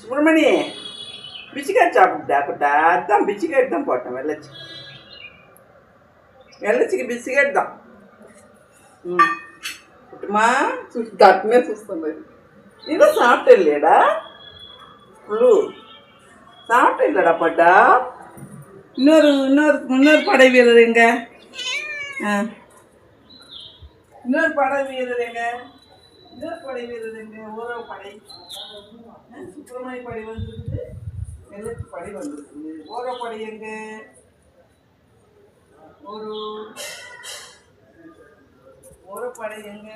சுப்பிரமணி பிச்சுக்காட் சாப்பிட்டா குட்டா அதான் பிச்சுக்காட் தான் போட்டேன் வெள்ளச்சி வெள்ளச்சிக்கு பிஸ்கெட் தான் ம் குட்டுமா தட்டுனே చూస్తుంది இதான் சாப்பிட்ட இல்லையாடா குழு சாப்பிட்ட இல்லடா பட்டா இன்னொரு இன்னொரு இன்னொரு படை வீரர் எங்க ஆ இன்னொரு படை வீரர் எங்க இன்னொரு படை வீரர் எங்க உறவு படை ஆ, படி படை வந்துருக்கு வெள்ளச்சி படை வந்துருக்கு ஓரோ படை எங்க? ஒரு ஓரோ படை எங்க?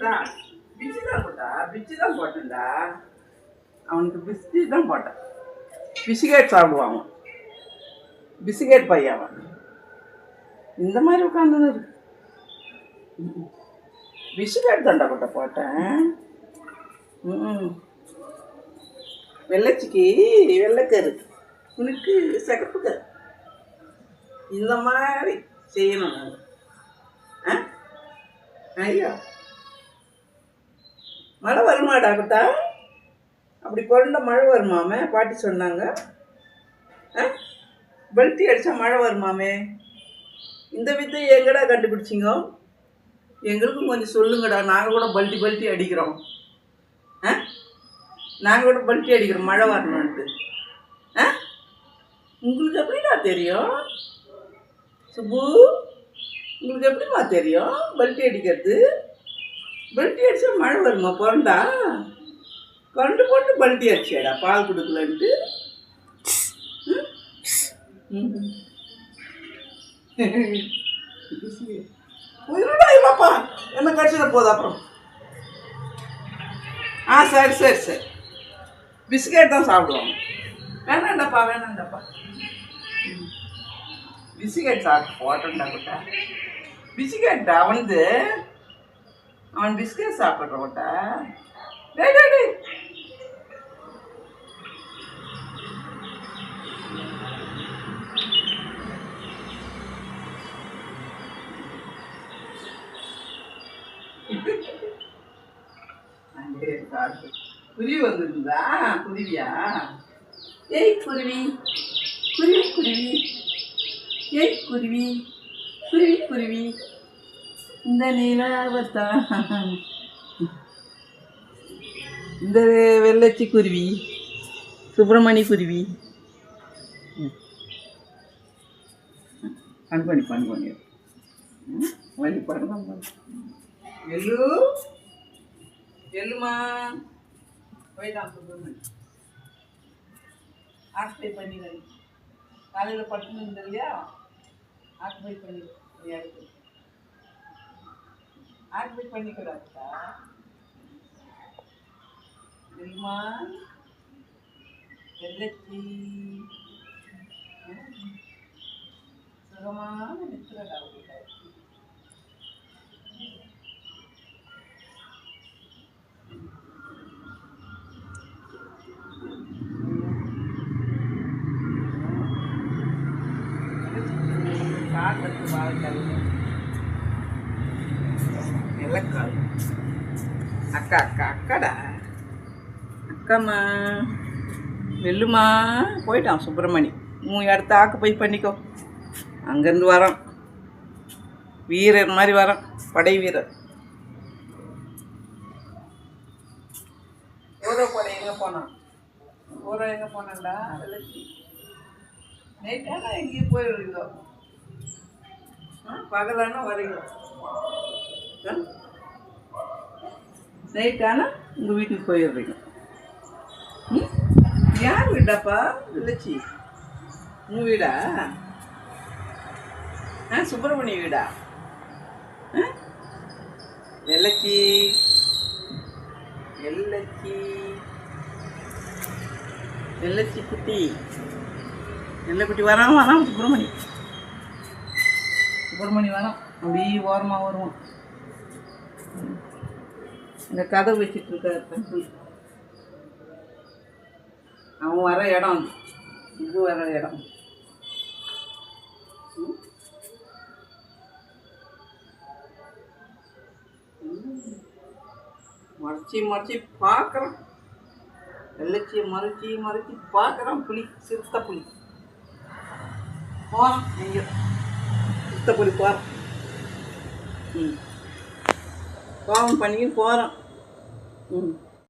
தான் பிச்சு தான் போட்டா? பிச்சு தான் போட்டேன்டா. அவனுக்கு பிஸ்கி தான் போட்டான். பிஸ்கெட் சாப்பிடுவான் அவன். பிஸ்கெட் பையன் அவன். இந்த மாதிரி உட்காந்துன்னு இருக்கு விசில் தான்டா கொட்ட போட்டேன். ம் வெள்ளைச்சிக்கு வெள்ளைக்கரு. உனக்கு சிகப்பு கரு. இந்த மாதிரி செய்யணும் நாங்கள் ஆ? ஐயோ. மழை வருமாடா குட்டா? அப்படி பிறந்த மழை வருமாமே? பாட்டி சொன்னாங்க. ஆ? பெல்ட்டி அடித்தா மழை வருமாமே? இந்த வித்தை எங்கடா கண்டுபிடிச்சிங்க? எங்களுக்கும் கொஞ்சம் சொல்லுங்கடா. நாங்கள் கூட பல்ட்டி பல்ட்டி அடிக்கிறோம். ஆ? நாங்கள் கூட பல்ட்டி அடிக்கிறோம் மழை வரணுன்ட்டு ஆ? உங்களுக்கு எப்படிடா தெரியும்? சுப்பு உங்களுக்கு எப்படிம்மா தெரியும்? பல்ட்டி அடிக்கிறது? பல்ட்டி அடித்தா மழை வருமா? பிறந்தா? கண்டு போட்டு பல்ட்டி அடிச்சேடா பால் கொடுக்கலன்ட்டு. ம்? ம். உயிரோட என்ன கடிச்சிட போகுது அப்புறம்? ஆ சரி சரி சரி. பிஸ்கெட் தான் சாப்பிடுவாங்க. வேணாண்டப்பா வேணாண்டப்பா. ம். பிஸ்கெட் சாப்பிட்டு போட்டோம்டா குட்டா. பிஸ்கெட்டா அவனுது அவன் பிஸ்கெட் சாப்பிட்ற குட்டா. குருவி வந்துருந்தா குருவியா ஏய் குருவி. குருவி குருவி. ஏய் குருவி. குருவி குருவி. இந்த நிலாவத்தா இந்த வெள்ளச்சி குருவி. சுப்பிரமணி குருவி. ம். பண்பணி வழி படம் எல்லு எல்லுமா போயிட்டான் சுப்பிரமணி ஆஸ்பை பண்ணிடுறேன் காலையில் பட்டுன்னு இருந்தது இல்லையா? ஆஸ்பை பண்ணி யாருக்கு ஆஸ்பை பண்ணிக்கூடாதுக்கா எல்லுமா வெள்ளச்சி சுகமான நித்திரடா காட்டுக்கு வாழ்க்கை வெள்ளக்கால் அக்கா அக்கா அக்காடா அக்காம்மா வெல்லுமா. போயிட்டான் சுப்பிரமணி. உன் இடத்த ஆக்கு போய் பண்ணிக்கோ. அங்கேருந்து வரோம் வீரர் மாதிரி வரோம் படை வீரர். ஊரோ படை எங்கே போனான்? ஊரோ எங்கே போனான்டா? நைட்டானா எங்கேயும் போயிடுறீங்க பகலான வரீங்க ஆ? ஆனால் உங்கள் வீட்டுக்கு போயிடுறீங்க? ம்? யார் வீடாப்பா? இல்லச்சி உன் வீடா? ஆ சுப்பிரமணிய வீடா? ஆ? வெள்ளச்சி வெள்ளச்சி வெள்ளச்சி குட்டி. வெள்ளைக்குட்டி வரான் வரான் சுப்பிரமணி. ஒரு மணி நேரம் அப்படியே ஓரமாக வருவோம். இந்த கதை வச்சுட்டு இருக்காரு அவன் வர இடம். இது வர இடம். மறைச்சி மறைச்சி பார்க்குறான். வெள்ளச்சியை மறைச்சி மறைச்சி பார்க்குறான். புளி சிறுத்த புளி போகிறோம் எங்கே ரத்த புலி போகிறான் ம். கோவம் பண்ணி போகிறோம் ம்.